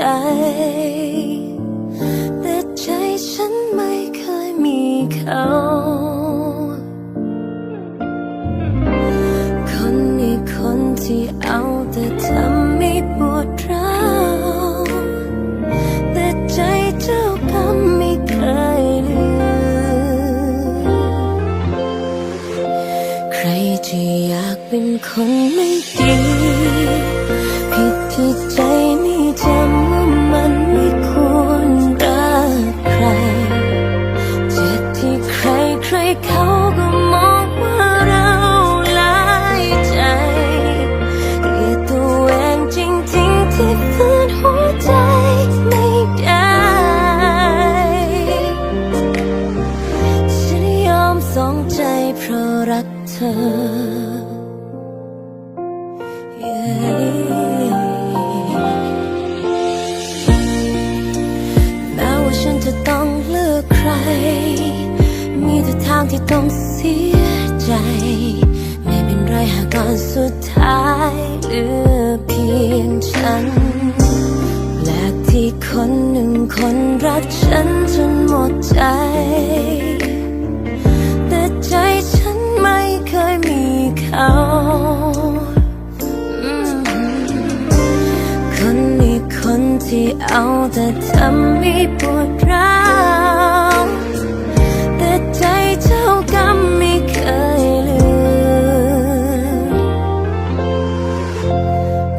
ใจ แต่ใจฉันไม่เคยมีเขาคนนี้คนที่เอาแต่ทำให้ปวดร้าวแต่ใจเจ้ากรรมไม่เคยลืมใครจะอยากเป็นคนไม่ เธอ แม้ว่าฉันจะต้องเลือกใคร มีแต่ทางที่ต้องเสียใจ ไม่เป็นไรหากตอนสุดท้ายเหลือเพียงฉันแปลกที่คนหนึ่งคนรักฉันจนหมดใจ เขาคนนี้คนที่เอาแต่ทำให้ปวดร้าวแต่ใจเจ้ากรรมไม่เคยลืม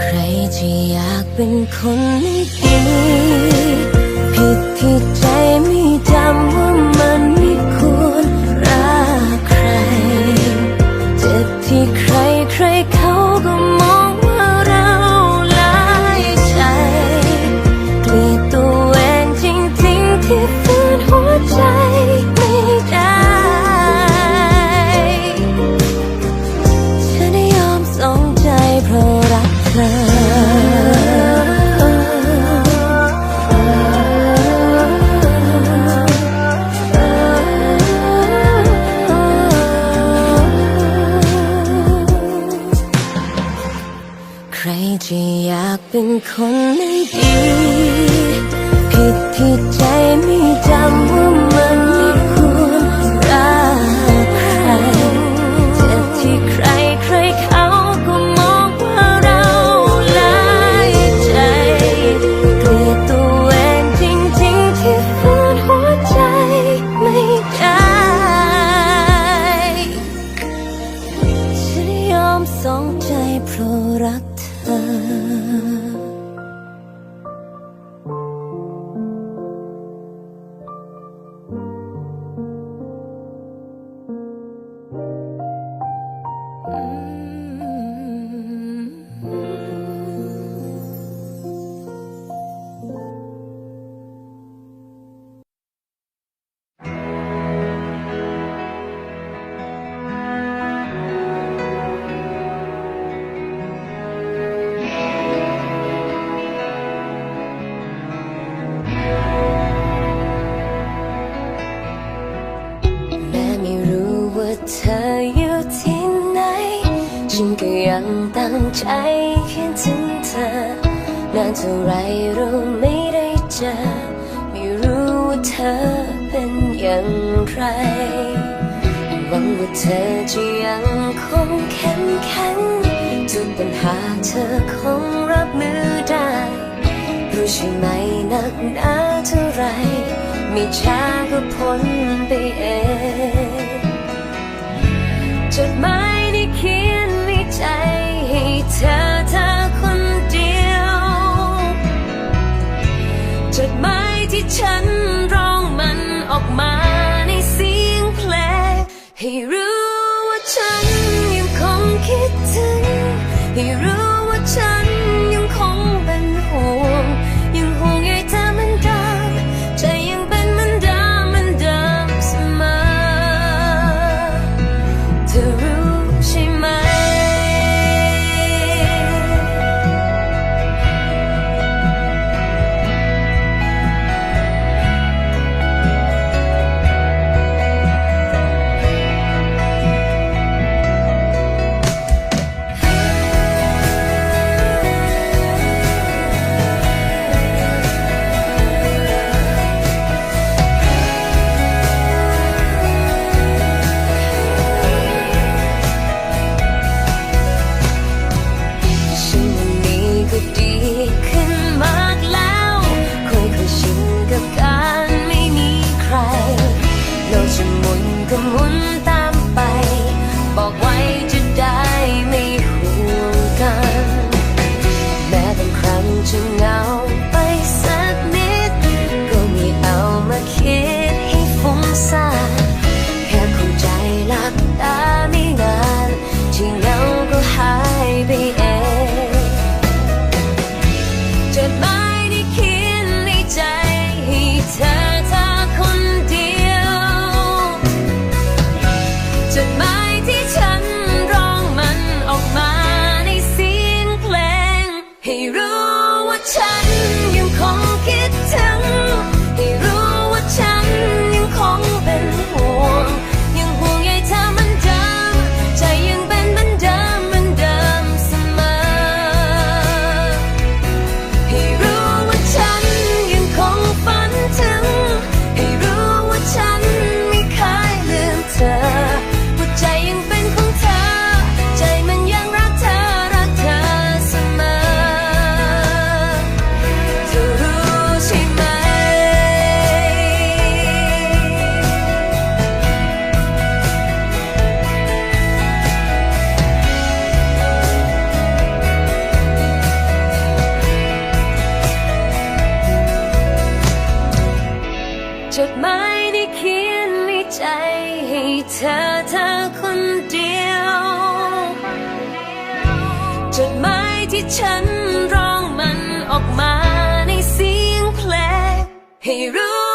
ใครจะอยากเป็นคนไม่ดี งตั้งใจเขียนถึงเธอนานเท่าไรเราไม่ได้เจอ ไม่รู้ว่าเธอเป็นอย่างไรหวังว่าเธอจะยังคงเข้มแข็งทุกปัญหาเธอคงรับมือได้รู้ใช่ไหมนักหนาเท่าไร ไม่ช้าก็พ้นไปเอง ที่ฉันร้องมันออกมาในเสียงเพลงให้รู้ว่าฉันยังคงคิดถึงให้รู้ว่าฉัน one จดหมายที่ฉันร้องมันออกมาในเสียงเพลงให้รู้